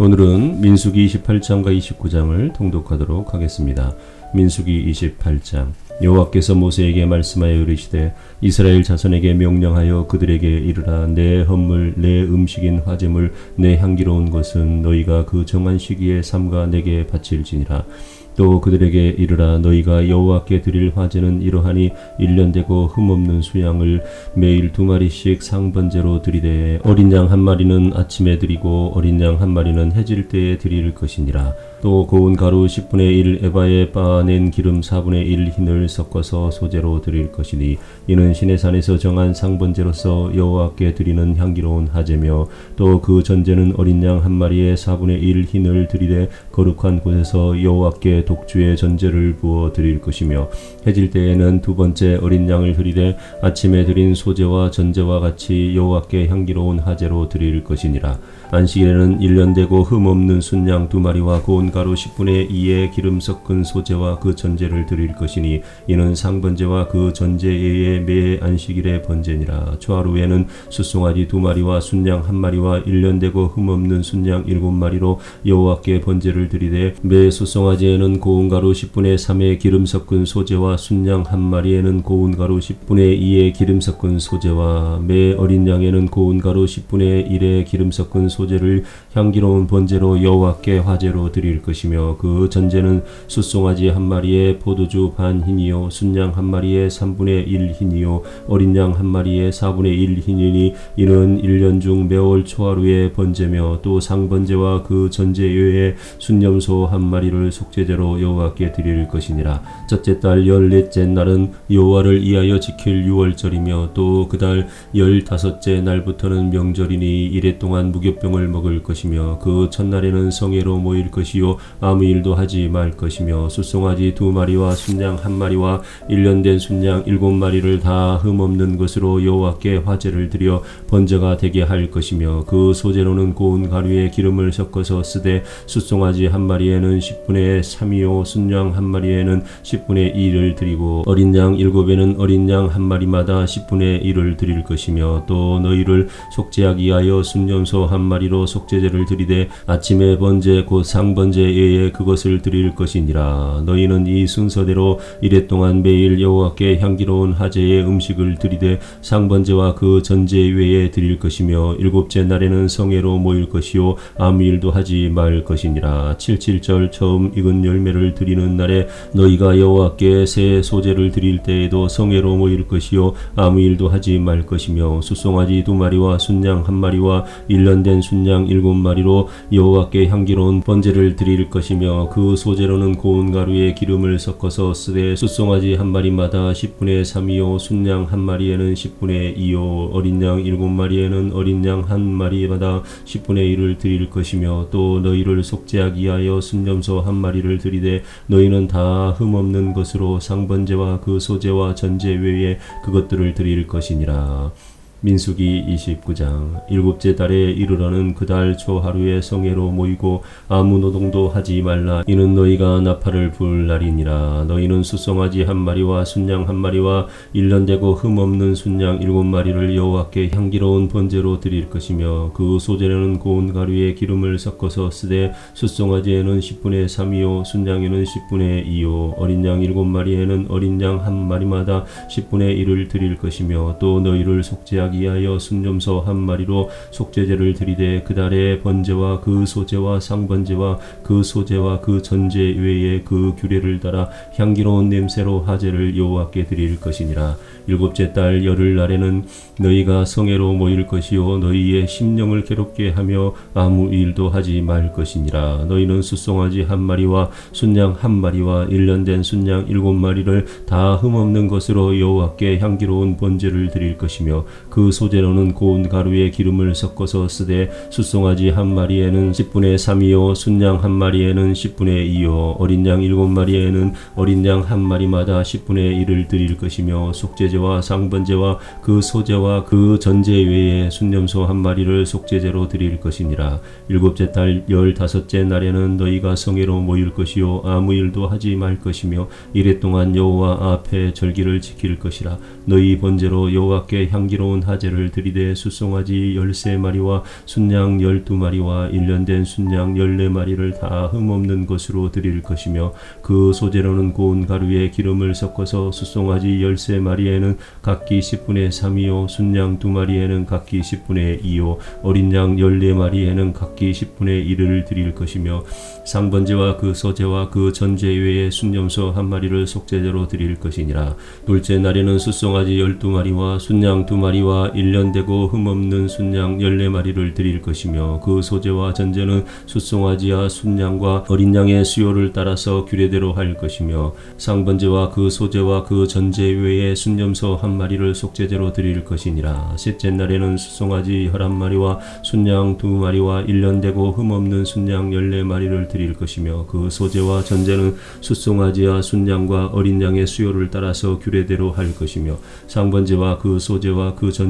오늘은 민수기 28장과 29장을 통독하도록 하겠습니다. 민수기 28장. 여호와께서 모세에게 말씀하여 이르시되 이스라엘 자손에게 명령하여 그들에게 이르라. 내 헌물 내 음식인 화제물 내 향기로운 것은 너희가 그 정한 시기에 삼가 내게 바칠지니라 또 그들에게 이르라 너희가 여호와께 드릴 화제는 이러하니 일년 되고 흠없는 수양을 매일 두 마리씩 상번제로 드리되 어린 양 한 마리는 아침에 드리고 어린 양 한 마리는 해질 때에 드릴 것이니라 또 고운 가루 10분의 1 에바에 빻아낸 기름 4분의 1 흰을 섞어서 소재로 드릴 것이니 이는 시내산에서 정한 상번제로서 여호와께 드리는 향기로운 하제며 또 그 전제는 어린 양 한 마리에 4분의 1 흰을 드리되 거룩한 곳에서 여호와께 독주의 전제를 부어 드릴 것이며 해질 때에는 두 번째 어린 양을 드리되 아침에 드린 소제와 전제와 같이 여호와께 향기로운 하제로 드릴 것이니라. 안식일에는 일년 되고 흠 없는 순양 두 마리와 고운 가루 10분의 2의 기름 섞은 소제와 그 전제를 드릴 것이니 이는 상번제와 그 전제의 매 안식일의 번제니라. 초하루에는 숫송아지 두 마리와 순양 한 마리와 일년 되고 흠 없는 순양 일곱 마리로 여호와께 번제를 드리되 매 숫송아지에는 고운 가루 10분의 3의 기름 섞은 소제와 순양 한 마리에는 고운 가루 10분의 2의 기름 섞은 소제와 매 어린 양에는 고운 가루 10분의 1의 기름 섞은 소제를 향기로운 번제로 여호와께 화제로 드릴 것이며 그 전제는 숫송아지 한 마리에 포도주 반 흰이요 순양 한 마리에 3분의 1 흰이요 어린 양 한 마리에 4분의 1 흰이니 이는 1년 중 매월 초하루의 번제며 또 상번제와 그 전제 외에 순념소 한 마리를 속죄제로 여호와께 드릴 것이니라. 첫째 달 열넷째 날은 여호와를 위하여 지킬 유월절이며 또 그 달 열다섯째 날부터는 명절이니 이래 동안 무교병을 먹을 것이며 그 첫날에는 성회로 모일 것이요 아무 일도 하지 말 것이며 숫송아지 두 마리와 순양 한 마리와 일년 된 순양 일곱 마리를 다 흠없는 것으로 여호와께 화제를 드려 번제가 되게 할 것이며 그 소재로는 고운 가루에 기름을 섞어서 쓰되 숫송아지 한 마리에는 10분의 3이요 순양 한 마리에는 10분의 1을 드리고 어린 양 일곱에는 어린 양 한 마리마다 10분의 1을 드릴 것이며 또 너희를 속죄하기 위하여 순념소 한 마리로 속죄제를 드리되 아침에 번제 곧 상번제 예에 그것을 드릴 것이니라. 너희는 이 순서대로 이래 동안 매일 여호와께 향기로운 하제의 음식을 드리되 상번제와 그 전제 외에 드릴 것이며 일곱째 날에는 성회로 모일 것이요 아무 일도 하지 말 것이니라. 칠칠절 처음 익은 열매를 드리는 날에 너희가 여호와께 새 소제를 드릴 때에도 성회로 모일 것이요 아무 일도 하지 말 것이며 숫송아지 두 마리와 순양 한 마리와 일년 된 순양 일곱 마리로 여호와께 향기로운 번제를 드릴 것이며 그 소제로는 고운 가루에 기름을 섞어서 쓰되 숫송아지 한 마리마다 10분의 3이요 순양 한 마리에는 10분의 2요 어린 양 일곱 마리에는 어린 양 한 마리마다 10분의 1을 드릴 것이며 또 너희를 속죄하기 위하여 순념소 한 마리를 드리되 너희는 다 흠없는 것으로 상번제와 그 소제와 전제 외에 그것들을 드릴 것이니라 민수기 29장. 일곱째 달에 이르러는 그 달 초 하루에 성회로 모이고 아무 노동도 하지 말라. 이는 너희가 나팔을 불 날이니라. 너희는 수송아지 한 마리와 순양 한 마리와 일년 되고 흠없는 순양 일곱 마리를 여호와께 향기로운 번제로 드릴 것이며 그 소재는 고운 가루에 기름을 섞어서 쓰되 수송아지에는 10분의 3이요 순양에는 10분의 2요 어린 양 일곱 마리에는 어린 양 한 마리마다 10분의 1을 드릴 것이며 또 너희를 속죄하기 위하여 순념소 한 마리로 속죄제를 드리되 그 달에 번제와 그 소제와 상번제와 그 소제와 그 전제 외에 그 규례를 따라 향기로운 냄새로 하제를 여호와께 드릴 것이니라. 일곱째 달 열흘 날에는 너희가 성회로 모일 것이요 너희의 심령을 괴롭게 하며 아무 일도 하지 말 것이니라. 너희는 숫송아지 한 마리와 순양 한 마리와 일년 된 순양 일곱 마리를 다 흠없는 것으로 여호와께 향기로운 번제를 드릴 것이며 그 소재로는 고운 가루에 기름을 섞어서 쓰되 숫송아지 한 마리에는 10분의 3이요 순양 한 마리에는 10분의 2요 어린 양 일곱 마리에는 어린 양 한 마리마다 10분의 1을 드릴 것이며 속죄제와 상번제와 그 소제와 그 전제 외에 순념소 한 마리를 속죄제로 드릴 것이니라. 일곱째 달 열다섯째 날에는 너희가 성회로 모일 것이요 아무 일도 하지 말 것이며 이래 동안 여호와 앞에 절기를 지킬 것이라. 너희 번제로 여호와께 향기로운 하제를 드리되 수송아지 열세 마리와 순양 열두 마리와 일년된 순양 열네 마리를 다 흠없는 것으로 드릴 것이며 그 소재로는 고운 가루에 기름을 섞어서 수송아지 열세 마리에는 각기 10분의 3이요 순양 두 마리에는 각기 10분의 2요 어린 양 열네 마리에는 각기 10분의 1을 드릴 것이며 상번제와 그 소제와 그 전제 외에 순념소 한 마리를 속죄제로 드릴 것이니라. 둘째 날에는 수송아지 열두 마리와 순양 두 마리와 일년되고 흠없는 순양 열네 마리를 드릴 것이며 그 소제와 전제는 수송아지와 순양과 어린 양의 수요를 따라서 규례대로 할 것이며 상번제와 그 소제와 그 전제 외에 순념소 한 마리를 속죄제로 드릴 것이니라. 셋째 날에는 수송아지 열한 마리와 순양 두 마리와 일년되고 흠없는 순양 열네 마리를 드릴 것이며 그 소제와 전제는 수송아지와 순양과 어린 양의 수요를 따라서 규례대로 할 것이며 상번제와 그 소제와 그 전제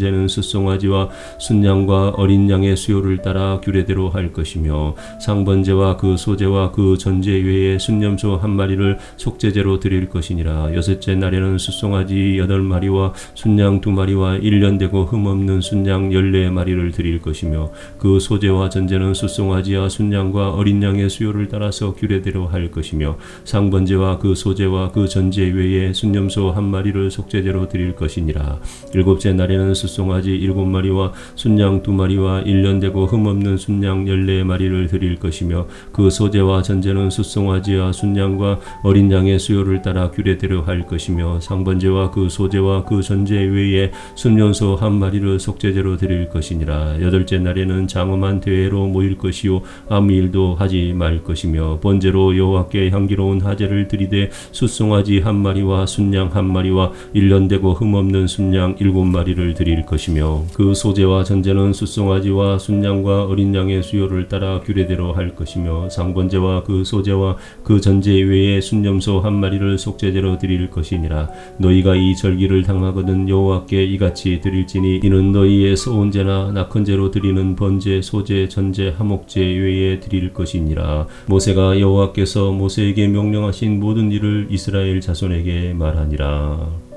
는 수송아지와 순양과 어린 양의 수요를 따라 규례대로 할 것이며 상번제와 그 소제와 그 전제 외에 순념소 한 마리를 속죄제로 드릴 것이니라. 여섯째 날에는 수송아지 여덟 마리와 순양 두 마리와 일년되고 흠없는 순양 열네 마리를 드릴 것이며 그 소제와 전제는 수송아지와 순양과 어린 양의 수요를 따라서 규례대로 할 것이며 상번제와 그 소제와 그 전제 외에 순념소 한 마리를 속죄제로 드릴 것이니라. 일곱째 날에는 수 송아지 일곱 마리와 순양 두 마리와 일년되고 흠없는 순양 열네 마리를 드릴 것이며 그 소제와 전제는 수송아지와 순양과 어린 양의 수요를 따라 규례대로 할 것이며 상번제와 그 소제와 그 전제 외에 순년소 한 마리를 속죄제로 드릴 것이니라. 여덟째 날에는 장엄한 대회로 모일 것이요 아무 일도 하지 말 것이며 번제로 여호와께 향기로운 하제를 드리되 수송아지 한 마리와 순양 한 마리와 일년되고 흠없는 순양 일곱 마리를 드릴 것이며 그 소제와 전제는 수송아지와 순양과 어린 양의 수요를 따라 규례대로 할 것이며 상번제와 그 소제와 그 전제 외에 순념소 한 마리를 속죄제로 드릴 것이니라. 너희가 이 절기를 당하거든 여호와께 이같이 드릴지니 이는 너희의 소원제나 낙헌제로 드리는 번제 소제 전제 하목제 외에 드릴 것이니라. 모세가 여호와께서 모세에게 명령하신 모든 일을 이스라엘 자손에게 말하니라